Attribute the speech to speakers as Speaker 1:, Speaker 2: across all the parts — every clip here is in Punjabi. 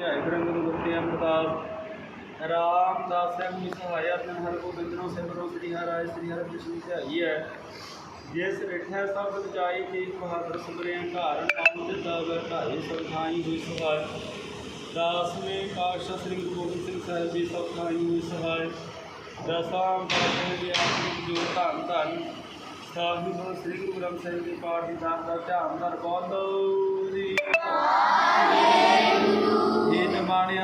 Speaker 1: ਧਿਆਇ ਬ੍ਰਹਮ ਗੁਰਤੇ ਅਮਰਦਾਸ। ਰਾਮਦਾਸ ਸਿੰਘ ਸਹਾਇਆ ਤਨ ਹਰ ਗੋਬਿੰਦਨੋ ਸਿਮਰੋ ਸ੍ਰੀ ਹਰਿ ਸ੍ਰੀ ਹਰਿ ਕ੍ਰਿਸ਼ਨ ਧਿਆਈ ਹੈ। ਜਿਸ ਰਿਠੈ ਸਭ ਬਚਾਈ ਤੇ ਬਹਾਦਰ ਸੁਬਰਿਆਂ ਘਰ ਨਾਮ ਦਿੱਤਾ ਵੈ ਢਾਈ ਸਭ ਹੋਈ ਸਹਾਇ। ਦਾਸਵੇਂ ਪਾਤਸ਼ਾਹ ਸ੍ਰੀ ਗੁਰੂ ਗੋਬਿੰਦ ਸਿੰਘ ਸਾਹਿਬ ਜੀ ਸਭ ਥਾਈ ਹੋਈ ਸਹਾਇ। ਦਸਾਂ ਪਾਤਸ਼ਾਹ ਜੀ ਆਪ ਜੋ ਧੰਨ ਧੰਨ ਸਾਹਿਬ ਸ੍ਰੀ ਗੁਰੂ ਗ੍ਰੰਥ ਸਾਹਿਬ ਜੀ ਪਾਠ ਦੀ ਦਾਤ ਦਾ ਧਿਆਨ ਦਰ ਬਹੁਤ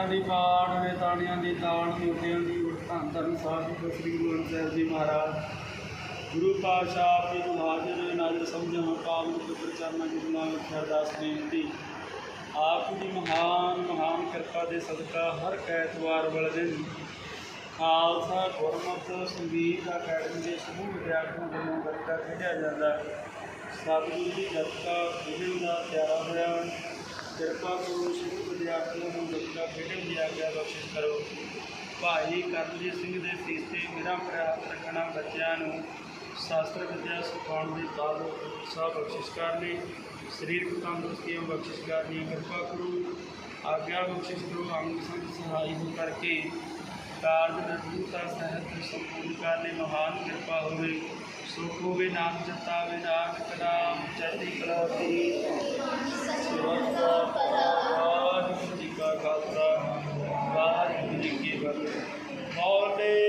Speaker 1: ਨਿਮਾਣਿਆਂ ਦੀ ਬਾਣ ਵੇ ਤਾਣਿਆਂ ਦੀ ਤਾਣ ਮੋਟਿਆਂ ਦੀ ਉਠ ਧੰਨ ਧੰਨ ਸਾਹਿਬ ਸ੍ਰੀ ਗੁਰੂ ਗ੍ਰੰਥ ਸਾਹਿਬ ਜੀ ਮਹਾਰਾਜ। ਗੁਰੂ ਪਾਤਸ਼ਾਹ ਆਪ ਜੀ ਨੂੰ ਹਾਜ਼ਰ ਨਾਜ਼ਰ ਸਮਝਾਂ ਪਾਵਨ ਪੁੱਤਰ ਚਰਨਾਂ ਦੀ ਨਾਮ ਅਰਦਾਸ ਬੇਨਤੀ। ਆਪ ਦੀ ਮਹਾਨ ਮਹਾਨ ਕਿਰਪਾ ਦੇ ਸਦਕਾ ਹਰ ਐਤਵਾਰ ਵਾਲੇ ਦਿਨ ਖਾਲਸਾ ਗੁਰਮਤਿ ਸੰਗੀਤ ਅਕੈਡਮੀ ਦੇ ਸਮੂਹ ਵਿਦਿਆਰਥੀਆਂ ਵੱਲੋਂ ਗੱਤਕਾ ਖੇਡਿਆ ਜਾਂਦਾ। ਹੈ ਸਤਿਗੁਰੂ ਦੀ ਗੱਤਕਾ ਖੇਡਣ ਦਾ ਤਿਆਰਾ ਕਿਰਪਾ ਕਰੋ ਸਮੂਹ ਵਿਦਿਆਰਥੀਆਂ ਨੂੰ ਗੱਤਕਾ ਖੇਡਣ ਦੀ ਆਗਿਆ ਬਖਸ਼ਿਸ਼ ਕਰੋ। ਭਾਈ ਕਰਨਜੀਤ ਸਿੰਘ ਦੇ ਸੀਸ ਤੇ ਮੇਰਾ ਪ੍ਰਯਾਸ ਰੱਖਣਾ ਬੱਚਿਆਂ ਨੂੰ ਸ਼ਾਸਤਰ ਵਿਦਿਆ ਸਿਖਾਉਣ ਦੀ ਤਾਲੁਕ ਉਤਸ਼ਾਹ ਬਖਸ਼ਿਸ਼ ਕਰਨੀ ਸਰੀਰਕ ਤੰਦਰੁਸਤੀ ਬਖਸ਼ਿਸ਼ ਕਰਨੀ ਕਿਰਪਾ ਕਰੋ। ਆਗਿਆ ਬਖਸ਼ਿਸ਼ ਕਰੋ, ਅੰਗ ਸੰਗ ਸਹਾਈ ਹੋ ਕਰਕੇ ਕਾਰਜ ਨਿਰਭੂਤਾ ਸਹਿਤ ਸੰਪੂਰਨ ਕਰਨੇ ਮਹਾਨ ਕਿਰਪਾ ਹੋਵੇ। ਸੁਖ ਹੋਵੇ, ਨਾਮ ਜਪਤਾ ਵੇ ਨਾਨਕ ਚੜ੍ਹਦੀ ਕਲਾ ਦੀ Morning.